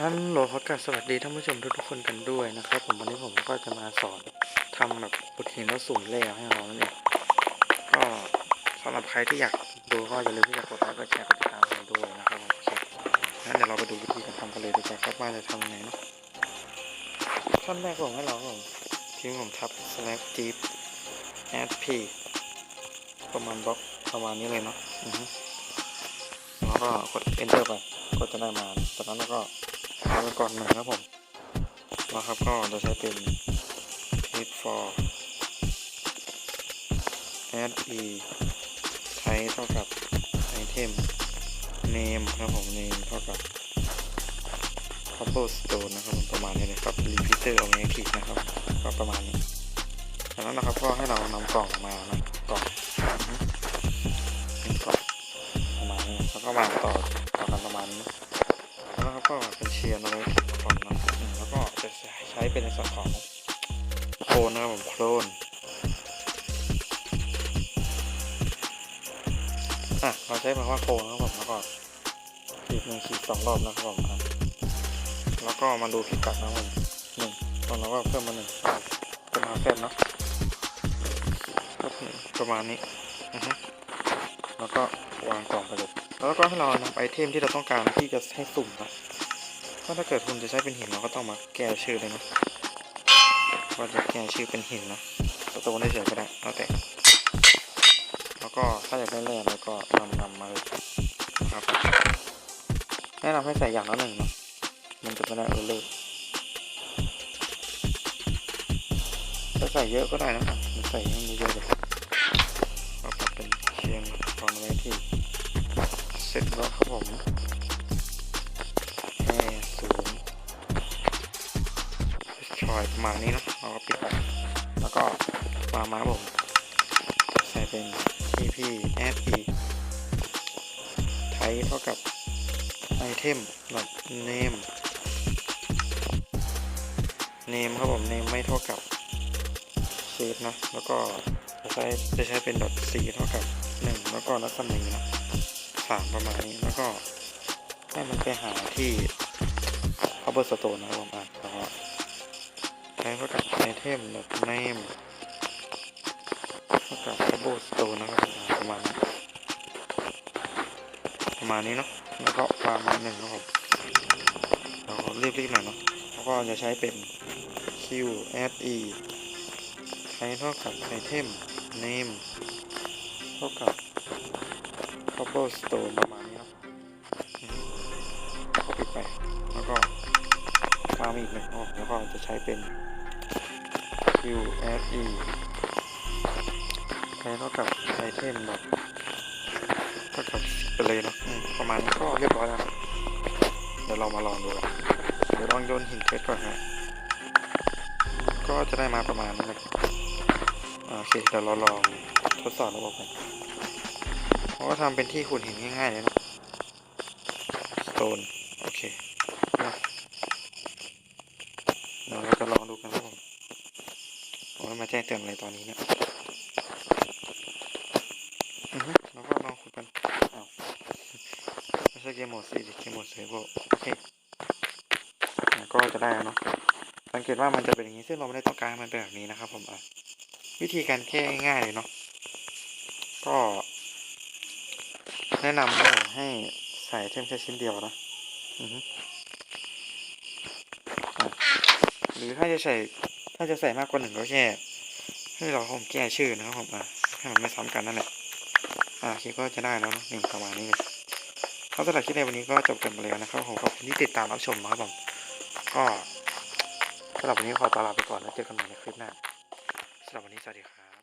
ฮัลโหลขอกราบสวัสดีท่านผู้ชมทุกๆคนกันด้วยนะครับ ผมวันนี้ผมก็จะมาสอนทำแบบบทหินแล้วสุ่มเล่ให้เรานั่นเองก็สำหรับใครที่อยากดูก็อย่าลืมที่จะกดไลค์กดแชร์กดติดตามผมด้วยนะครับผมโอเคงั้นเดี๋ยวเราไปดูวิธีการทำกันเลยดีกว่าครับว่าจะทำยังไงเนาะขั้นแรกผมให้เราครับผมทีมผมทับ slash deep add p ประมาณบล็อกประมาณนี้เลยเนาะแล้วก็กด enter ไปก็จะได้มาจากนั้นเราก็ ทำไปก่อนหนึ่งครับผมแล้วครับก็จะใช้เป็น hit for add e ใช้เท่ากับ item name ครับผม name เท่ากับ cobblestone นะครับประมาณนี้เลยครับ repeater of active นะครับ ก็ประมาณนี้จากนั้นนะครับก็ให้เรานำกล่องมานะกล่องอือฮึเป็นกล่องประมาณนี้แล้วก็วางต่อต่อกันประมาณนี้ แล้วก็เป็นเชียร์เอาไว้ก่อนนะแล้วก็จะใช้เป็นในส่วนของโคนนะครับผมโคลนอะเราใช้คำว่าโคลนนะครับผมแล้วก็ขีดหนึ่งขีดสองรอบนะครับผมแล้วก็มาดูพิกัดนะครับผมหนึ่งตอนเราก็เพิ่มมาหนึ่งเป็นมาแฟบเนาะประมาณนี้แล้วก็วางกล่องไปเลยแล้วก็ให้เรานำไอเทมที่เราต้องการที่จะให้สุ่มนะ ก็ถ้าเกิดคุณจะใช้เป็นหินเราก็ต้องมาแก้ชื่อเลยนะว่าจะแก้ชื่อเป็นหินนะสโตได้เฉยก็ได้แล้วแต่แล้วก็ถ้าอยากได้แร่เราก็นำนำมาเลยครับแนะนำให้ใส่อย่างละหนึ่งเนาะมันจะไม่ได้เออเลยจะใส่เยอะก็ได้นะครับมันใส่ให้มันเยอะเลยก็ปรับเป็นเชียงตอนไว้ที่เสร็จแล้วครับผม ชอยประมาณนี้นะเราก็ปิดไปแล้วก็มามาผมใส่เป็น ep add e ไทเท่ากับ item dot name name ครับผม name ไม่เท่ากับ shape นะ แล้วก็จะใช้จะใช้เป็น c เท่ากับ1แล้วก็รัศมีนะสามประมาณนี้แล้วก็ให้มันไปหาที่ cover stone นะครับผมอะ แล้วก็ใช้เท่ากับ item แบบ name เท่ากับ cover stone นะครับประมาณนี้ประมาณนี้เนาะแล้วก็วางมาหนึ่งนะครับผมเราก็รีบๆหน่อยเนาะแล้วก็จะใช้เป็น q add e ใช้เท่ากับ item name เท่ากับ cobblestone ประมาณาร์มอีกหนึ่งรอบแล้วก็จะใช้เป็น q s e ใช้เท่ากับไอเทมแบบเท่ากับไปเลยเนาะประมาณนี้ก็เรียบร้อยแล้วเดี๋ยวเรามาลองดูกันเดี๋ยวลองโยนหินเพชรก่อนนะก็จะได้มาประมาณนี้แหละโอเคเดี๋ยวเราลองทดสอบระบบกันผมก็ทำเป็นที่ขุดหินง่ายๆเลยนะ stone โอเคนะเดี๋ยวเรา จะลองดูกันครับผมผมมาแจ้งเตือนอะไรตอนนี้เนี่ยอือฮึเราก็ลองขุดกันอ้าวไม่ใช่เกมโหมดสี่ดิเกมโหมดเซฟโโอเคก็จะได้แล้วเนาะสังเกตว่ามันจะเป็นอย่างนี้ซึ่งเราไม่ได้ต้องการมันเป็นแบบนี้นะครับผมอะวิธีการแก้ง่ายๆเลยเนาะก็ แนะนำให้ใส่เทมแค่ชิ้นเดียวนะอือฮึอะ หรือถ้าจะใส่ถ้าจะใส่มากกว่าหนึ่งก็แค่ให้เราผมแก้ชื่อนะครับผมอะให้มันไม่ซ้ำกันนั่นแหละอ่าคลิปก็จะได้แล้วนะนี่ประมาณนี้เลยครับสำหรับคลิปในวันนี้ก็จบกันไปแล้วนะครับผมขอบคุณที่ติดตามรับชมนะครับผมก็สำหรับวันนี้ขอตัวลาไปก่อนแล้วเจอกันใหม่ในคลิปหน้าสำหรับวันนี้สวัสดีครับ